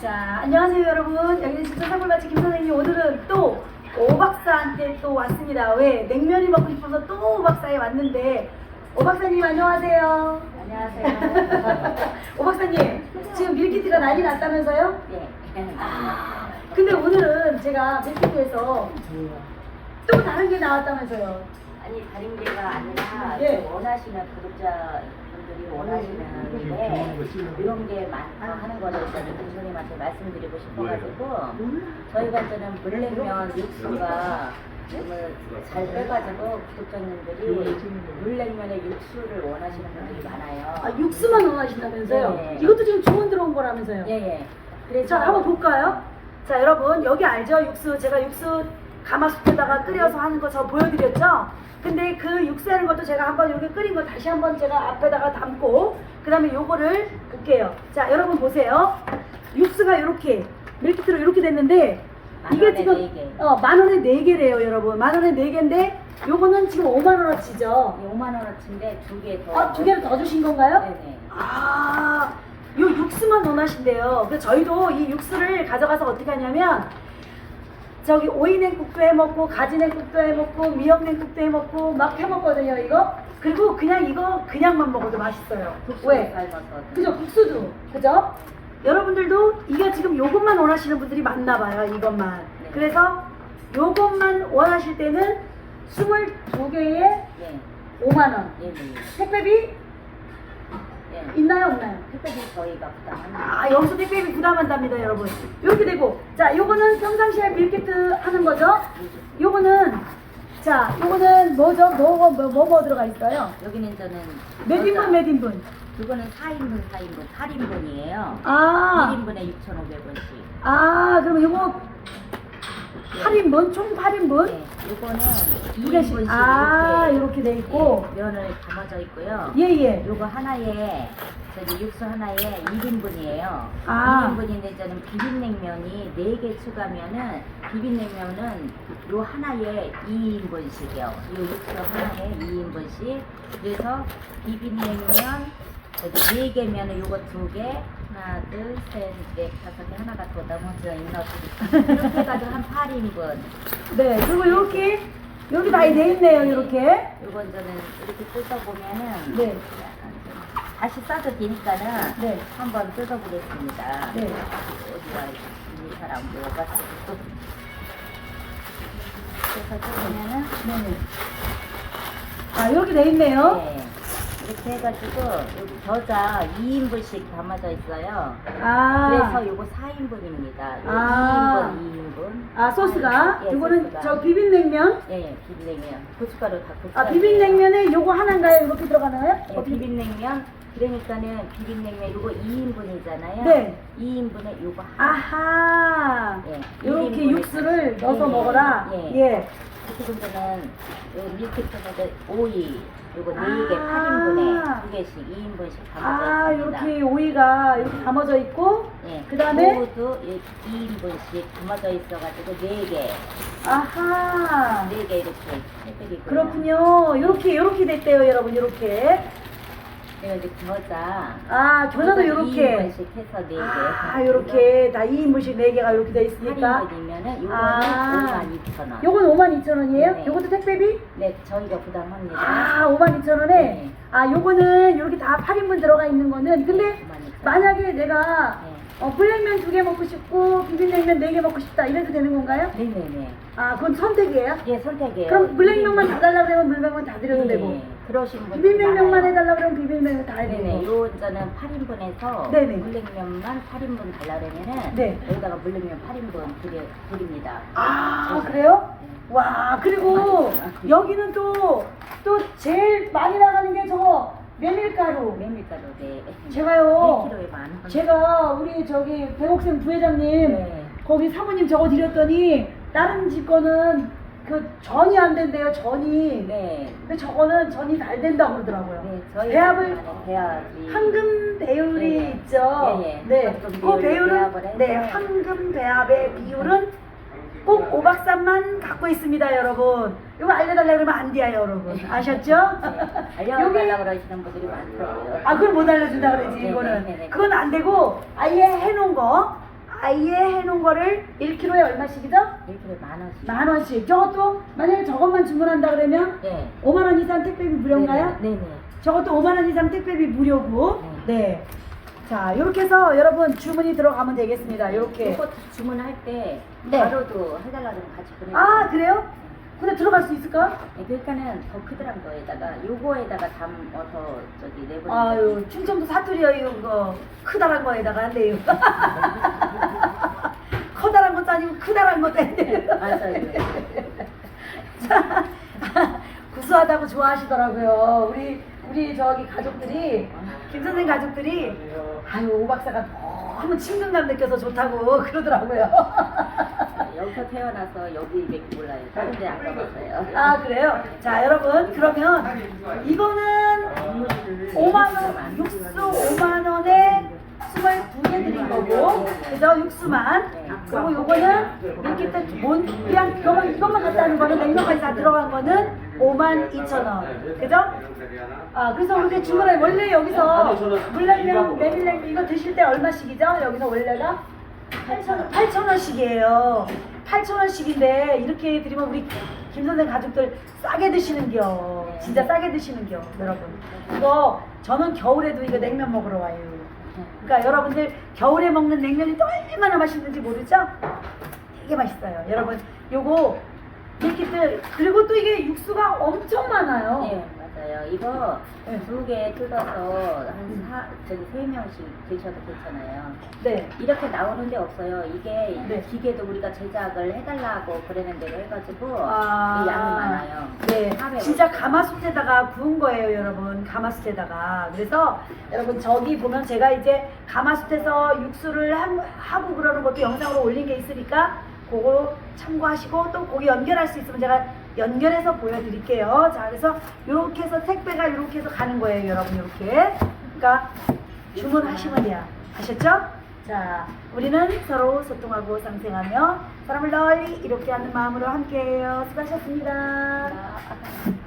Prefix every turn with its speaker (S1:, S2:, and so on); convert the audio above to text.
S1: 자, 안녕하세요 여러분. 여기는 진짜 사골밭이 김선생님. 오늘은 또 오박사한테 또 왔습니다. 왜? 냉면이 먹고 싶어서 또 오박사에 왔는데 오박사님 안녕하세요.
S2: 안녕하세요.
S1: 오박사님 지금 밀키트가 난리 났다면서요?
S2: 예.
S1: 아, 근데 오늘은 제가 밀키트에서 또 다른 게 나왔다면서요.
S2: 아니 다른 게가 아니라
S1: 예.
S2: 그 원하시는 구독자분들이 원하시는데 이런 게 많다 하는 거를 일단 김선님한테 말씀드리고 싶어가지고 저희가 저는 물냉면 육수가 잘 빼가지고 구독자님들이 물냉면의 육수를 원하시는 분들이 많아요.
S1: 아, 육수만 원하신다면서요?
S2: 네.
S1: 이것도 지금 주문 들어온 거라면서요?
S2: 예 예. 그래서
S1: 자, 한번 볼까요? 자, 여러분, 여기 알죠? 육수. 제가 육수 가마솥에다가 끓여서 하는 거 저 보여드렸죠? 근데 그 육수 하는 것도 제가 한번 여기 끓인 거 다시 한번 제가 앞에다가 담고, 그 다음에 요거를 볼게요. 자, 여러분 보세요. 육수가 이렇게, 밀키트로 이렇게 됐는데,
S2: 만
S1: 이게 지금,
S2: 네 개.
S1: 어, 만 원에 네 개래요, 여러분. 만 원에 네 개인데, 요거는 지금 5만 원어치죠?
S2: 5만 원어치인데 두 개 더.
S1: 아, 두 개를 더 주신 건가요?
S2: 네네.
S1: 아, 요 육수만 원하신대요. 그래서 저희도 이 육수를 가져가서 어떻게 하냐면, 저기 오이냉국도 해 먹고, 가지냉국도 해 먹고, 미역냉국도 해 먹고, 막 해 먹거든요, 이거. 그리고 그냥 이거 그냥만 먹어도 맛있어요. 왜? 그죠? 국수도. 그죠? 여러분들도 이게 지금 요것만 원하시는 분들이 많나 봐요, 이것만.
S2: 네.
S1: 그래서 요것만 원하실 때는 22개에
S2: 예.
S1: 5만원.
S2: 예, 네.
S1: 택배비
S2: 예.
S1: 있나요, 없나요?
S2: 택배비 저희가 부담합니다.
S1: 아 여기서 택배비 부담한답니다 여러분 이렇게 되고 자 요거는 평상시에 밀키트 하는 거죠 요거는 자 요거는 뭐죠 뭐뭐 뭐, 뭐, 뭐 들어가 있어요
S2: 여기는 저는
S1: 몇 인분 몇 인분
S2: 이거는 4인분, 4인분, 8인분이에요.
S1: 아,
S2: 1인분에 6,500원씩.
S1: 아 그러면 요거 8인분 총 8인분
S2: 네, 이거는
S1: 두 개씩
S2: 2인분씩
S1: 아
S2: 이렇게
S1: 이렇게 돼 있고
S2: 네, 면을 담아져 있고요.
S1: 예 예
S2: 요거 하나에 저기 육수 하나에 1인분이에요.
S1: 아.
S2: 1인분인데 저는 비빔냉면이 4개 추가면은 비빔냉면은 요 하나에 2인분씩이요. 요 육수 하나에 2인분씩. 그래서 비빔냉면 저기 4개면은 요거 2개 하나, 둘, 셋, 넷, 다섯 개 하나가 더 넘어져 있나 보다. 이렇게 해가지고 한 8인분.
S1: 네 그리고 이렇게 여기 다돼 있네요 이렇게
S2: 요건 저는 이렇게 뜯어보면은
S1: 네.
S2: 다시 싸도 되니까는
S1: 네.
S2: 한번 뜯어보겠습니다.
S1: 네.
S2: 어디가 이 사람 뭐가 그래서 뜯으면은
S1: 네네 아 이렇게 돼 있네요
S2: 네. 이렇게 해가지고 여기 겨자 2인분씩 담아져 있어요.
S1: 아
S2: 그래서 요거 4인분입니다.
S1: 아.
S2: 2인분, 2인분.
S1: 아 소스가
S2: 예,
S1: 이거는
S2: 소스가.
S1: 저 비빔냉면
S2: 예, 예, 비빔냉면. 고춧가루 다 고춧가루.
S1: 아 비빔냉면에 요거 하나인가요? 이렇게 들어가나요?
S2: 예,
S1: 어, 비-
S2: 비빔냉면 그러니까는 비빔냉면 요거 2인분이잖아요.
S1: 네.
S2: 2인분에 요거 하나.
S1: 아하
S2: 예,
S1: 이렇게 육수를
S2: 예,
S1: 넣어서
S2: 예,
S1: 먹어라
S2: 예.
S1: 예.
S2: 지금 저는 요 밀키트에 오이 요거
S1: 아.
S2: 4개 8인분에 2개씩 2인분씩 담아져
S1: 아
S2: 있습니다.
S1: 이렇게 오이가 이렇게 담아져 있고
S2: 예.
S1: 그 다음에?
S2: 고우도 2인분씩 담아져 있어가지고 4개
S1: 아하
S2: 4개 이렇게 해드리고요.
S1: 그렇군요 이렇게 이렇게 됐대요 여러분 이렇게
S2: 그리고 이제 겨자
S1: 아 겨자도 이렇게
S2: 2인분씩 해서 4개
S1: 아 이렇게 다 2인분씩 4개가 이렇게 돼 있으니까
S2: 8인분이면은 요거는
S1: 아.
S2: 52,000원
S1: 요건 52,000원이에요?
S2: 네.
S1: 요것도 택배비?
S2: 네 저희가 부담합니다
S1: 아 52,000원에
S2: 네.
S1: 아 요거는 이렇게 다 8인분 들어가 있는 거는 근데
S2: 네, 52,000원.
S1: 만약에 내가
S2: 네.
S1: 어, 불냉면 두 개 먹고 싶고 비빔냉면 네 개 먹고 싶다 이래도 되는 건가요?
S2: 네네네
S1: 아 그건 선택이에요?
S2: 예 선택이에요
S1: 그럼 물냉면만 다 달라 그러면 물냉면 다 드려도
S2: 네,
S1: 되고
S2: 그러신 분
S1: 비빔냉면만 해달라 그러면 비빔냉면 다
S2: 네네
S1: 되고
S2: 요 저는 8인분에서
S1: 네네.
S2: 물냉면만 8인분 달라 그러면은
S1: 네.
S2: 여기다가 물냉면 8인분 드려, 드립니다
S1: 아
S2: 네.
S1: 그래요? 와 그리고 여기는 또 또 제일 많이 나가는 게 저거 메밀가루
S2: 메밀가루 네
S1: 제가요
S2: 1kg에 만 원.
S1: 제가 우리 저기 배옥생 부회장님
S2: 네.
S1: 거기 사모님 저거 드렸더니 다른 집 거는 그 전이 안 된대요 전이
S2: 네.
S1: 근데 저거는 전이 잘 된다고 그러더라고요
S2: 네, 저희
S1: 배합을
S2: 배합이
S1: 황금 배율이
S2: 네, 네.
S1: 있죠
S2: 예, 예.
S1: 네.
S2: 황금
S1: 그
S2: 배율
S1: 배율은
S2: 배합을 해서
S1: 네 황금 배합의 비율은 꼭 오박산만 갖고 있습니다 여러분 이거 알려달라 그러면 안 돼요 여러분 아셨죠?
S2: 네. 알려달라고 그러시는 분들이 많더라고요
S1: 아 그걸 못 알려준다 그러지
S2: 네,
S1: 이거는
S2: 네, 네, 네.
S1: 그건 안 되고 아예 해놓은 거 아예 해놓은 거를 1kg에 얼마씩이죠?
S2: 1kg에 만 원씩.
S1: 만 원씩. 저것도 만약에 저것만 주문한다 그러면
S2: 네.
S1: 5만 원 이상 택배비 무료인가요?
S2: 네네. 네네.
S1: 저것도 5만 원 이상 택배비 무료고. 네. 자, 이렇게 해서 여러분 주문이 들어가면 되겠습니다. 이렇게.
S2: 이거 주문할 때
S1: 네.
S2: 가로도 해달라 그러면 같이 보내.
S1: 아, 그래요? 근데 들어갈 수 있을까?
S2: 네, 그러니까는 더 크더란 거에다가 요거에다가 담아서 저기 내보내.
S1: 아유, 충청도 사투리요, 이거 크다란 거에다가 한대요. 커다란 것도 아니고 크다란 것도 아니고.
S2: 맞아요.
S1: 자, 구수하다고 좋아하시더라고요. 우리 우리 저기 가족들이 김 선생 가족들이 아유 오 박사가 너무 친근감 느껴서 좋다고 그러더라고요.
S2: 여기서 태어나서 여기 이밖에 몰라요. 다른 데 안 가봤어요.
S1: 아 그래요? 자 여러분 그러면 이거는 5만 원 육수 5만 원에 22개 드린 거고 그죠 육수만 그리고 요거는 밀키트 뭔 그냥 이거만 이것만 갖다 하는 거는 냉면까지 다 들어간 거는 5만 2천 원 그죠? 아 그래서 우리 주문에 원래 여기서 물냉면 메밀냉면 이거 드실 때 얼마씩이죠? 여기서 원래가 8천 8천 원씩이에요. 8천 원씩인데 이렇게 드리면 우리 김 선생 가족들 싸게 드시는겨. 진짜 싸게 드시는겨, 여러분. 이거 저는 겨울에도 이거 냉면 먹으러 와요. 그러니까 여러분들 겨울에 먹는 냉면이 또 얼마나 맛있는지 모르죠? 되게 맛있어요. 여러분, 요거 밀키트 그리고 또 이게 육수가 엄청 많아요.
S2: 네, 맞아요. 이거
S1: 네.
S2: 두 개 뜯어서 한 사, 저기 세 명씩 드셔도 괜찮아요.
S1: 네.
S2: 이렇게 나오는 데 없어요. 이게
S1: 네.
S2: 기계도 우리가 제작을 해달라고 그러는 대로 해가지고
S1: 아.
S2: 이 양이 많아요.
S1: 네,
S2: 400.
S1: 진짜 가마솥에다가 구운 거예요, 여러분. 가마솥에다가. 그래서 여러분 저기 보면 제가 이제 가마솥에서 육수를 한- 하고 그러는 것도 영상으로 올린 게 있으니까 그거 참고하시고 또 거기 연결할 수 있으면 제가 연결해서 보여드릴게요. 자, 그래서 이렇게 해서 택배가 이렇게 해서 가는 거예요, 여러분. 이렇게. 그러니까 주문하시면 돼요. 아셨죠? 자, 우리는 서로 소통하고 상생하며 사람을 널리 이롭게 하는 마음으로 함께해요. 수고하셨습니다.
S2: 아,